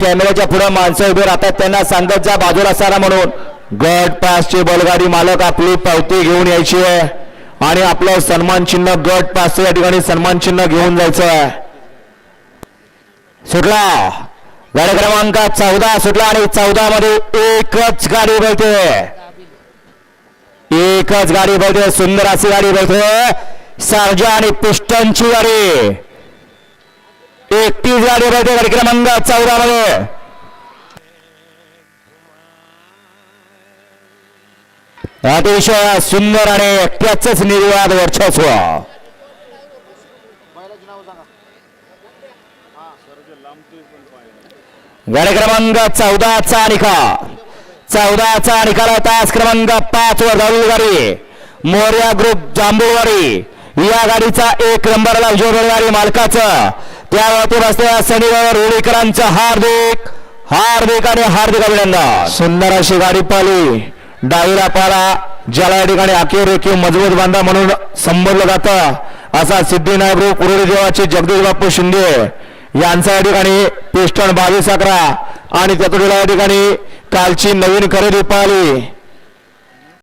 कॅमेऱ्याच्या पुढे माणसं उभे राहतात. त्यांना सांगत जा बाजूला सारा म्हणून. गट पासचे बलगाडी मालक आपली पावती घेऊन यायची आहे. आणि आपलं सन्मान चिन्ह गट पास या ठिकाणी सन्मान चिन्ह घेऊन जायचं आहे. सुटला. गाडी क्रमांक चौदा सुटला आणि चौदा मध्ये एकच गाडी बोलते. एकच गाडी बोलते. सुंदर अशी गाडी बोलते. सारजा आणि पिस्टनची गाडी. एकतीस गाडी बोलते गाडी क्रमांक चौदा मध्ये अतिशय सुंदर आणि त्याच निर्वाद वर्चस्व. गाडी क्रमांक चौदाचा निकाल. चौदाचा निकाल तास क्रमांक पाच वर धावली गाडी. मोर्या ग्रुप जांभूळवाडी. या गाडीचा एक नंबरला विजय गाडी मालकाचं. त्या बाबतीत असलेल्या शनिवार होळीकरांचं हार्दिक हार्दिक आणि हार्दिक अभिनंदन. सुंदर अशी गाडी पाली डावीला पाला ज्याला या ठिकाणी आखीव रेखीव मजबूत बांधा म्हणून संबोधलं जातं. असा सिद्धी ग्रुप कुरुडी देवाचे जगदीश बापू शिंदे. यांचा या ठिकाणी पिस्टन बावीस अकरा. आणि त्यातून या ठिकाणी कालची नवीन खरेदी पाहिली.